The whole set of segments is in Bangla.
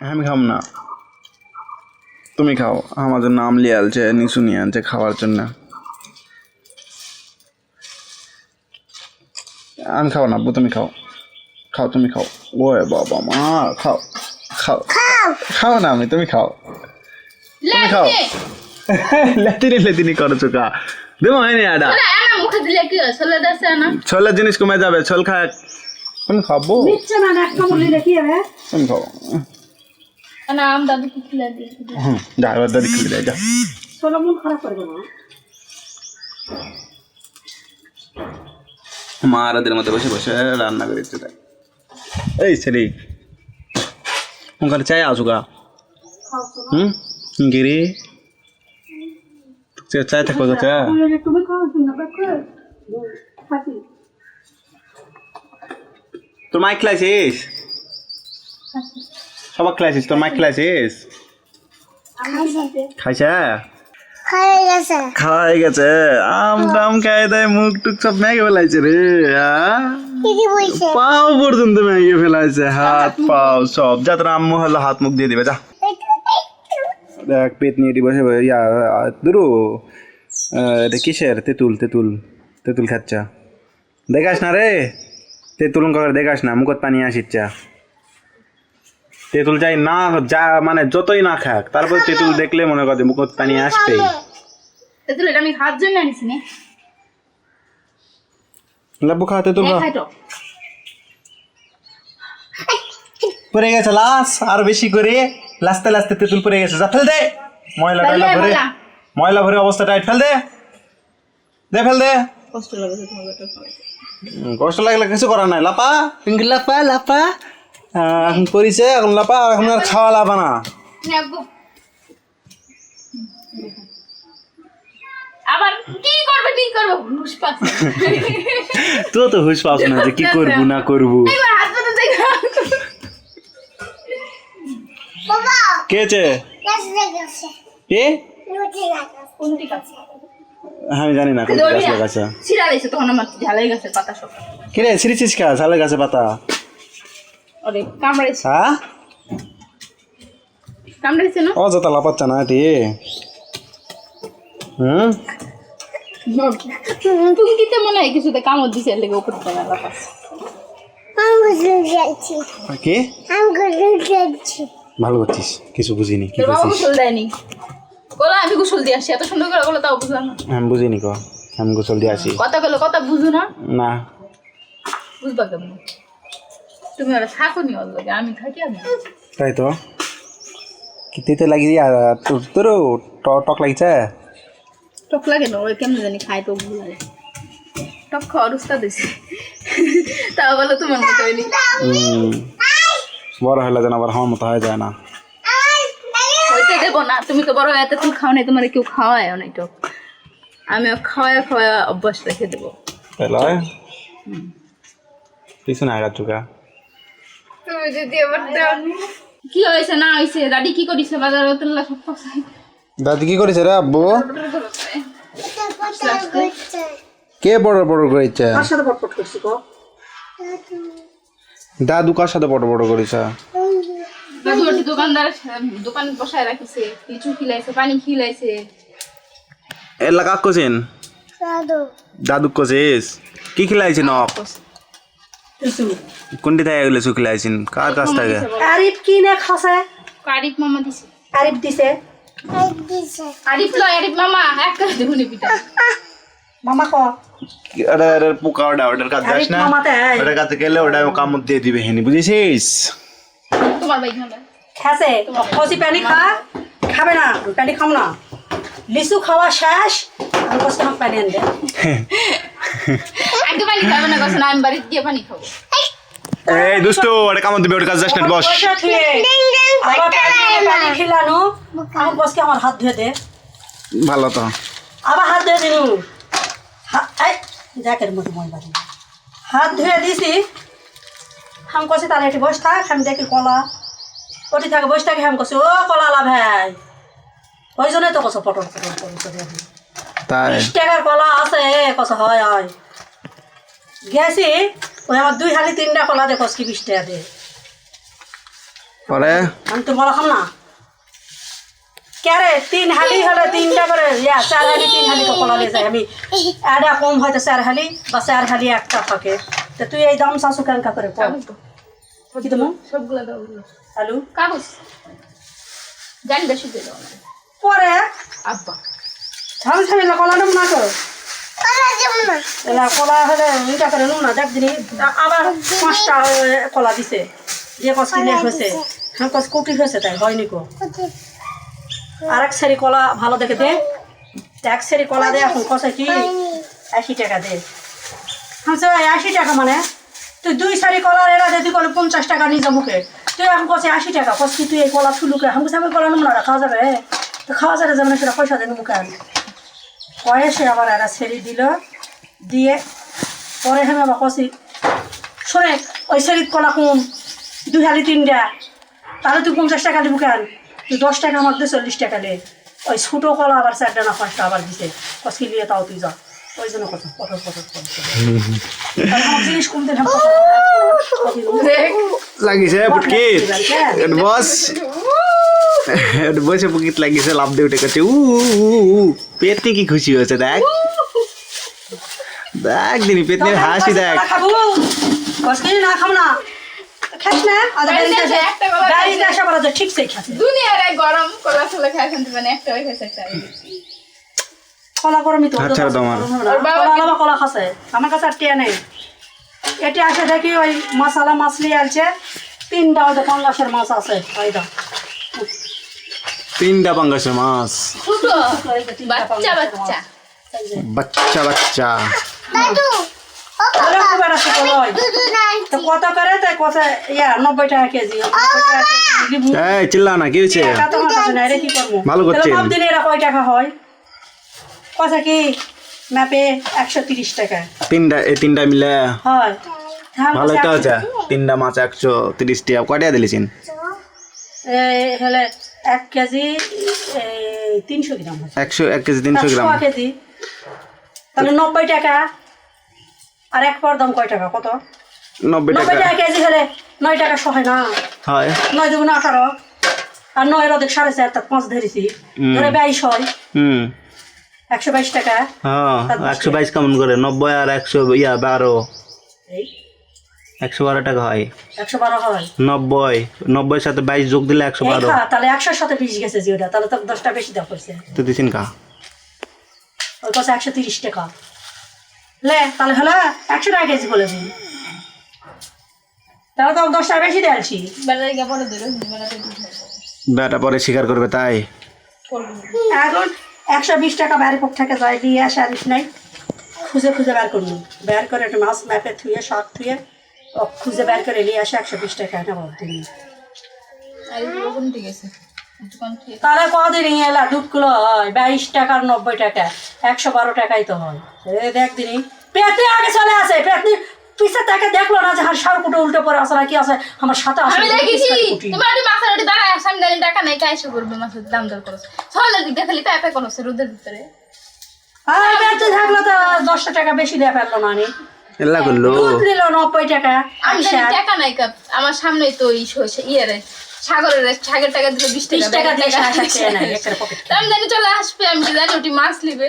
আমি খাম না। তুমি খাও। আমার জন্য আমলি আনছে নিশু নিয়ে আনছে খাওয়ার জন্য। আমি খাও না আব্বু তুমি খাও। খাও তুমি খাও। ওয়ে বাবা মা খাও খাও। খাও। না আমি তুমি খাও। তুমি খাও। লেতিনি লেতিনি করো চুকা দেবো হয়নি আডা কি ছোলের জিনিস কমে যাবে ছোল খা তুমি খাব। তুমি খাও। না আম দাদুকে খিলে দিই হুম যা এবার দাদি খুলে দেয় যা। চলো মন খারাপ করবে না মা আরাদের মধ্যে বসে বসে রান্না করে দিচ্ছে তাই। এই সেরি ওখানে চাই আসুগা হুম গিরি চাই থাকো চা। তুমি তোর মাইক খেলাইছিস সবাক খেলাইছিস তোর মাইক খেলাইছিস খাইছা হয়ে গেছে খাই গেছে আম টাম খাই দেয় মুখ টুক সব ম্যাগে ফেলাইছে রে পাও পর্যন্ত ম্যাগে ফেলাইছে হাত পাও সব। যা তোর আম্মু হলো হাত মুখ দিয়ে দিবে যা। দেখ পেট নিয়ে বসে ইয়া দুরু। এটা কিসের? তেঁতুল তেঁতুল তেঁতুল খাচ্ছা দেখাস না রে। তেঁতুল করে দেখাস না মুখত পানি আসিচ্ছা তেঁতুল যাই না যা মানে যতই না খাক তারপর তেঁতুল দেখলে মনে করে মুখত পানি আসবেই। তেতুল এটা আমি খাওয়ার জন্য আনিছি নে। লাব্বু খা তেঁতুল খা। পড়ে গেছে লাস আর বেশি করে। লাস্তে লাস্তে তেঁতুল পড়ে গেছে। যা ফেল দে। ময়লা টয়লা ভরে ময়লা। ভরে অবস্থা টাইট ফেল দে। দে ফেল দে। কষ্ট লাগে কষ্ট লাগলে কিছু করার নাই। লাপা। লাপা লাপা। এখন করিছে এখন লাপা আর এখন আর খাওয়া লাপা না। নে আব্বু। আবার কি করবে কি করবে? হুশ পাচ্ছে তো তো হুশ পাস না যে কি করব না করবু। কেছে গেছে গেছে। কে? লুচি গেছে কোনটি কাছে? আমি জানি না কোন গাছ লাগাছে। ছিড়া লাইছে তখন আমার ঝালাই গেছে পাতা সব। কিরে সিরিচিস কা সালে গাছে পাতা। কামড়াইছে। হ্যাঁ? কামড়াইছে না? ও যত লাপাচ্ছে না এটি হুম? তুমি কিতে মনে হয় কিছুতে কামড় দিছে এর লেগে উপর থেকে ভালো করছিস কিছু বুঝিনি কি গোসল দেয়নি? বলো আমি গোসল দিয়ে আসি এত সুন্দর করে বলো তাও বুঝলাম আমি বুঝিনি কো আমি গোসল দিয়ে আসি। কথা বলো কথা বুঝো না। না। বুঝবা কেমন? তুমি ওরা থাকো নি ওর লগে আমি থাকি আমি তাই তো? কি তেতে লাগিয়ে আর তোর তোরও ট- টক লাগিছে? টক লাগে না ওই কেমন জানি খাই তো ভুল লাগে। টক খাওয়ার উস্তা দিছি তাও বলো তোমার মতো হইলি বড় হলে যেন আবার আমার মতো হয়ে যায় না। হইতে দেবো না তুমি তো বড় এত তুমি খাও নাই তোমার কেউ খাওয়ায় অনেক টক। আমি খাওয়ায় খাওয়ায় অভ্যাস রেখে দেবো। তাই লয় পিছনে আগা চুকা তুমি যদি আবার দাও। কি হয়েছে? না হয়েছে। দাদি কি করিছে? বাজার তুললা সব ফসাই দাদি কি করেছে রে আব্বু? কে বড় বড় করেছে? কার সাথে পটপট করছি গো? দাদু কার সাথে বড় বড় করেছে? দাদু ওটি দোকানদার দোকান বসায় রাখিছে। লিচু খিলাইছে পানি খিলাইছে। এলা কাক কোসেন দাদু। দাদু কোসেস কি খিলাইছে নক? কিছু কোনটি থাকে এগুলো শুকিলাইছেন? কার কাছ থেকে? আরিফ কি না খাসে আরিফ মামা দিছে। আরিফ দিছে। আরিফ লয় আরিফ মামা এক করে দেখুনি পিতা মামা ক? আরে আরে পোকা ওটা ওটার কাছে যাস না। ওটার কাছে গেলে ওটা কামড় দিয়ে দিবে হেনি বুঝেছিস? তোমার নাম্বার খাসে পানি খা। খাবে না পানি খাব না। লিচু খাওয়া শেষ। আনবে। আগে পানি খাবে না আমি বাড়িতে গিয়ে পানি খাব। এই দোস্তো ওটা কামড় দিবে ওটার কাছে যাস না বস। পয়সা থুয়ে আবার পানি পানি খিলানো আমার বসকে আমার হাত ধুয়ে দে। ভালো তো। আবার হাত ধুয়ে দিনু। জ্যাকের মতো মই বাড়ি হাত ধুয়ে দিছি। হাম কষে তাহলে একটু বসে থাক আমি দেখি কলা। ওটি থাকে বসে থাকি হাম কষে ও কলা লা ভাই ওই জন্যই তো কষো পটল পটল পটল করে। তাই। টাকার কলা আছে কষো হয় হয়। গেছি ওই আমার দুই হালি তিনটা কলা দে কষকি বিশ টাকা দে পরে আমি তো বলা না। কে রে তিন হালি হলে তিনটা করে ইয়া চার হালি তিন হালি তো কলা নিয়ে যায়। আমি এটা কম হয়তো চার হালি বা চার হালি একটা থাকে। তো তুই এই দাম শাশু কেনকা করে কর কি তুমি সবগুলো দাও আলু? কাগজ? জানি বেশি দিয়ে দাও না। পরে? আব্বা। ঝামেলা কলা নেব না তো। পাঁচটা হ্যাঁ আর এক কলা দে। এখন কি? আশি টাকা দে। হ্যাঁ আশি টাকা মানে? তুই দুই সারি কলার এরা দে, তুই কলে পঞ্চাশ টাকা নিয়ে মুখে। তুই এখন কষে আশি টাকা কষ কি তুই কলা থুলুকে আমি কলা নেব না, খাওয়া যাবে? তো খাওয়া যাবে যাবে না সেটা পয়সা দেন মুখে আনি কয়ে সে আবার এরা সেরি দিল। দিয়ে পরে হেমে আবার কষি শোনে ওই সেরিত কলা কম দুই হালি তিনটা তাহলে তুই পঞ্চাশ টাকা দিবি কেন? তুই দশ টাকা আমার দিয়ে চল্লিশ টাকা দে। ওই ছোটো কলা আবার চারটা না পাঁচটা আবার দিছে। কষকি নিয়ে তাও তুই যা। ওই জন্য কথা জিনিস কমতে লাগিছে বস। বসে পুটকিত লাগিছে লাভ দিয়ে উঠে করছে উ পেটনি কি খুশি হয়েছে দেখ। দেখ দিনি পেটনির হাসি দেখ। খাব। না খাব না। খাস না আর বাড়িতে বাড়িতে এসে একটা কলা বাড়িতে আসা বলা তো ঠিক সেই খাচ্ছে। দুনিয়ার গরম কলা ছোলা খাই খান মানে একটা ওই খাইছে একটা ওই খাইছে। কলা গরমই তো আচ্ছা, তোমার। কলা আলাদা কলা খাসে আমার কাছে আর টিয়া নেই। এটি আসে দেখি ওই মশালা তিনটা পাঙ্গাসের মাছ আছে ওই দাও তিনটা পাঙ্গাসের মাছ। ছোট। বাচ্চা বাচ্চা। বাচ্চা বাচ্চা। কত করে? তাই কত ইয়া নব্বই টাকা কেজি। এই চিল্লা না কি হয়েছে? ভালো ভাবদিন এরা কয় টাকা হয়। কথা কি? ম্যাপে একশো তিরিশ টাকা। তিনটা এই তিনটা মিলে। হয়। ধান ভালো তো আছে তিনটা মাছ একশো তিরিশ টাকা। কয়টা দিলেছেন? হলে এক কেজি তিনশো গ্রাম একশো এক কেজি তিনশো গ্রাম। কেজি। তাহলে নব্বই টাকা। আর এক পর দাম কয় টাকা? কত? নব্বই টাকা। টাকা কেজি হলে নয় টাকা সহায় না। হয়। নয় দুগুণ আঠারো। আর নয় অধিক সাড়ে চার তার পাঁচ ধরেছি। ধরে বাইশ হয়। হুম। একশো বাইশ টাকা। হ্যাঁ একশো বাইশ কেমন করে? নব্বই আর একশো ইয়া বারো। একশো বারো টাকা হয়। একশো বারো হয়? নব্বই। নব্বই সাথে বাইশ যোগ দিলে একশো বারো। তাহলে একশোর সাথে বিশ গেছে জিওটা তাহলে তো দশটা বেশি দাম পড়ছে তো দিছেন কা ওই কাছে একশো তিরিশ টাকা। লে তাহলে হলো একশো টাকা কেজি বলে দিন তাহলে তো দশটা বেশি দুধ বেটা পরে স্বীকার করবে তাই। এখন একশো বিশ টাকা বাইরে পক্ষ থেকে যায় দিয়ে আসে নাই। খুঁজে খুঁজে বের করুন বের করে একটা মাছ ম্যাপে থুয়ে শাক থুয়ে খুঁজে বের করে নিয়ে আসে একশো বিশ টাকা একটুখানি খেয়ে- তাহলে কদিন এলা হয় বাইশ টাকা নব্বই টাকা। একশো বারো টাকাই তো হয়। এই দেখ দিনই পেতে আগে চলে আসে পেতনি পিছে তাকে দেখল না যে হার সার কুটো উল্টে পরে আসে কি আছে? আমার সাথে আসে আমি দেখেছি তোমার একটু মাছের ওটি দাঁড়ায় সামনে দাঁড়িয়ে টাকা নেই কাইসে করবে মাছের দাম দর করছে। সকালের দিক খালি প্যাপে করছে রোদের ভিতরে। আর পেতে থাকল তো দশটা টাকা বেশি দিয়ে ফেলল না। নি করল। দুধ নিল নব্বই টাকা আমি আইসা জানি টাকা নাই কাপ। আমার সামনেই তো ইস ইয়ে রে সাগরের সাগর টাকা দিলে বিশ বিশ টাকা টাকা। দিয়ে টাকা। আসা খেয়ে নেয় একটা পকেট আমি জানি চলে আসবে আমি কি জানি ওটি মাছ নিবে।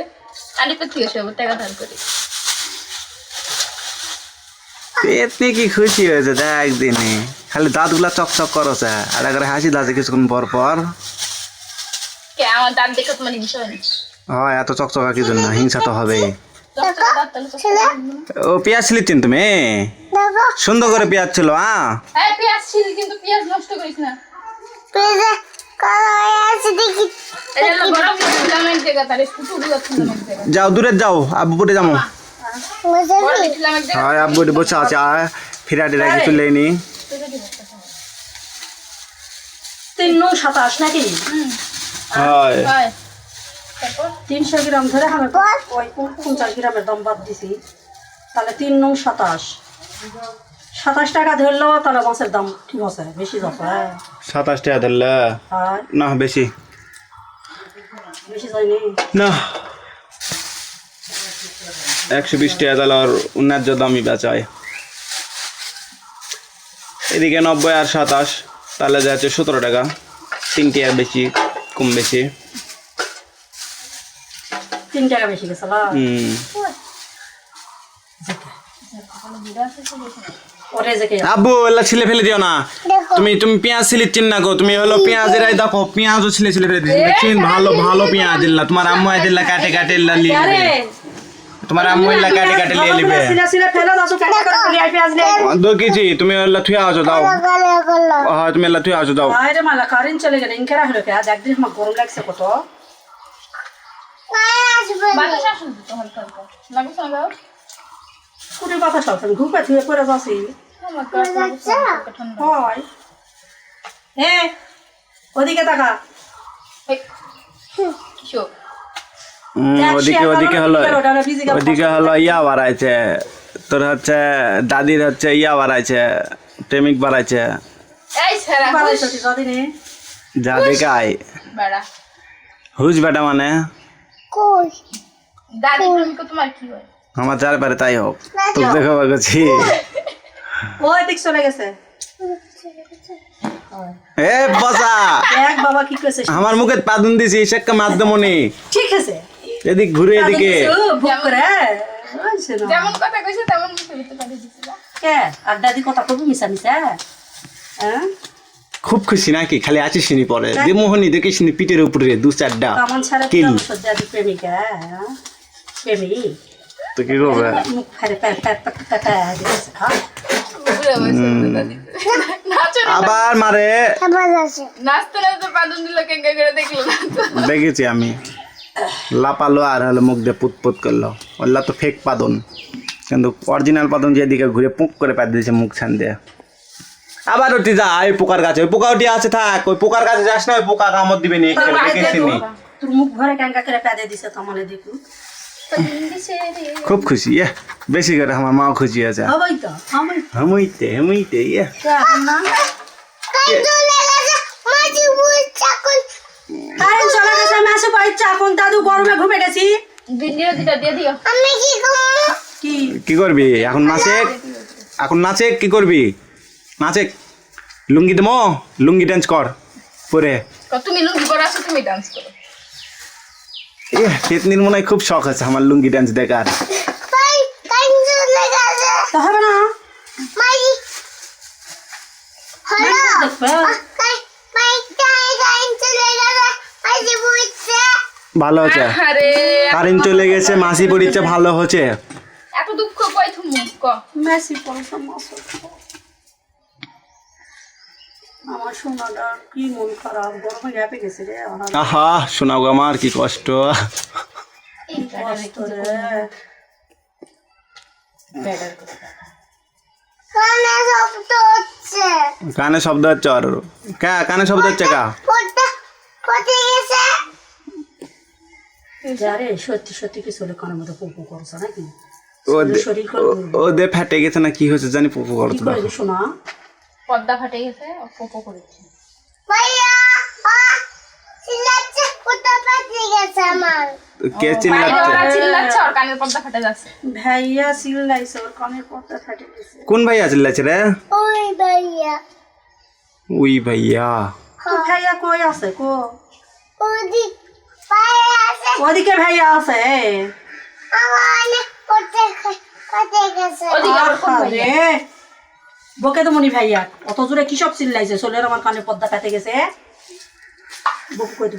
আলিপের থেকে সব টাকা ধার করি। পেটনি কি খুশি হয়েছে দেখ দিনে খালি দাঁতগুলা চকচক করছে আর একবার হাসি দাঁতে কিছুক্ষণ পর পর। কে আমার দাঁত দেখে তোমার হিংসা হয় এত চকচকা কি জন্য হিংসা তো হবে ও পেঁয়াজ ছিলিতেন তুমি সুন্দর করে পেঁয়াজ ছিল হ্যাঁ পেঁয়াজ ছিল কিন্তু পেঁয়াজ নষ্ট করিস না। যাও দূরে যাও আব্বু পরে যাব। হয় আব্বু বসে আছে ফিরা টিরা কিছু লেনি তিন নৌ সাতাশ নাকি? হয়। হয়। তিনশো গ্রাম ধরে আমি ওই পঞ্চাশ গ্রামের দাম বাদ দিছি। তাহলে তিন নং সাতাশ। সাতাশ টাকা ধরলো তাহলে মাছের দাম ঠিক আছে বেশি যাচ্ছে হ্যাঁ সাতাশ টাকা ধরলে? না বেশি। বেশি যায়নি? না। একশো বিশ টাকা তাহলে আর ন্যায্য দামই বেচায়। এদিকে নব্বই আর সাতাশ তাহলে যাচ্ছে সতেরো টাকা। তিনটে আর বেশি কম বেশি। তিন টাকা বেশি গেছে আব্বু এলা ছিলে ফেলে দিও না। তুমি তুমি পেঁয়াজ ছিলে চিন না গো। তুমি হলো পেঁয়াজের এই দেখো পেঁয়াজও ছিলে ছিলে ফেলে দিচ্ছি দেখছেন ভালো ভালো পেঁয়াজ দিল্লা তোমার আম্মু দিল্লা কাটে কাটে লিয়ে নেবে। তোমার আম্মু এল্লা কাটে কাটে লিয়ে নেবে। আই নে দেখিছি তুমি এল্লা থুয়ে আছো দাও। হ্যাঁ তুমি এল্লা থুয়ে আছো দাও। আরে মালা কারেন্ট চলে গেলে ইনকে রাখল কে? আজ একদিন আমার গরম লাগছে কত। বাতাস আসুন তো হালকা হালকা কুড়ি যাচ্ছি? ঠান্ডা। হয়। ওদিকে তাকা। ওদিকে ওদিকে হলো ওদিকে হলো ইয়া বাড়াইছে। তোর হচ্ছে দাদির হচ্ছে ইয়া বাড়াইছে প্রেমিক বাড়াইছে। যা দেখাই বেড়া। হুজ বেটা মানে? কই? দাদি তোমার কি হয়? আমার চারপারে তাই হোক। তো দেখো গেছি ওই দিক চলে গেছে। এ বসা। এক বাবা কি কইছে। আমার মুখে পাদুন দিছি সেক্কা মাধ্যমনি ঠিক আছে। এদিক ঘুরে এদিকে। ও, ভুক করে যেমন কথা কইছে তেমন মুখে ভিতরে পাঠিয়ে দিছিল। কে? আর দাদি কথা কবি মিশা মিশা হ্যাঁ? খুব খুশি নাকি? খালি আছিস নি পরে? যে মোহনি দেখিস নি পিঠের উপরে দু চারটা কিল। প্রেমিকা হ্যাঁ? প্রেমিক। তো কি করবে? হ্যাঁ? আবার মারে। নাচতে নাচতে পাদুন দিল কেঙ্কা করে দেখল দেখেছি আমি। লাপালো আর হলো মুখ দিয়ে পুত পুত করল। ওল্লা তো ফেক পাদন। কিন্তু অরিজিনাল পাদন যেদিকে ঘুরে পুক করে প্যাদ দিয়েছে মুখ ছান দিয়ে। আবার ওটি যা ওই পোকার গাছে ওই পোকা ওটি আছে থাক ওই পোকার গাছে যাস না ওই পোকা কামড় দিবে নি দেখেছি নি। তোর মুখ ভরে ক্যাঙ্কা করে প্যাদে দিছে তো মানে দেখু খুব খুশি ইয়ে বেশি করে আমার মাও খুশি আছে। হবেই তো হবেই। হেমইতে হেমইতে ইয়ে। তো চলে গেছে কারেন্ট চলে এখন। দাদু গরমে ঘুমে গেছি। ভিডিও দুটা দিয়ে দিও আমি কি করব? কি? কি করবি? এখন নাচে এখন নাচে কি করবি? নাচে। লুঙ্গি দেবো লুঙ্গি ডান্স কর পরে। তুমি লুঙ্গি পরে আসো তুমি ডান্স করো। এ পেতনির মনে হয় খুব শখ আছে আমার লুঙ্গি ডান্স দেখার। হবে না। ভালো হচ্ছে আরে কারেন্ট চলে গেছে মাসি পড়িচ্ছে ভালো হচ্ছে। এত দুঃখ কই তুমি? মেসি পড়াশো মাসো আমার সোনাটা কি মন খারাপ? গরমে গ্যাপে গেছে রে আহা শোনাও আমার কি কষ্ট। কষ্ট রে। কানে শব্দ হচ্ছে। কানে শব্দ হচ্ছে আর কা কানে শব্দ হচ্ছে কা? পড়তে পড়তে গেছে সত্যি সত্যি কিছু হলে কানের মধ্যে পুপু করছে নাকি? ও দে- শরীর করে ও- ও দে ফেটে গেছে না কি হয়েছে জানি পুপু কি করতো শোনা পর্দা ফাটে গেছে পোপো করেছে। কে চিল্লাচ্ছে? ওরা কানের পর্দা ফাটে যাচ্ছে। ভাইয়া চিল্লাইছে ওর কানের পর্দা ফাটে গেছে। কোন ভাইয়া চিল্লাচ্ছে রে? ওই ভাইয়া। উই ভাইয়া। ভাইয়া কই আছে? কো? আছে। ওদিকে ভাইয়া আছে আমার অনেক পড়তে পড়তে গেছে। ওদিকে আবার কোন ভাইয়া? আরে বকে তো মনি ভাইয়া, অত জোরে কি সব চিল্লাইছে? সোলের আমার কানে পদ্মা কাটে গেছে বুক কই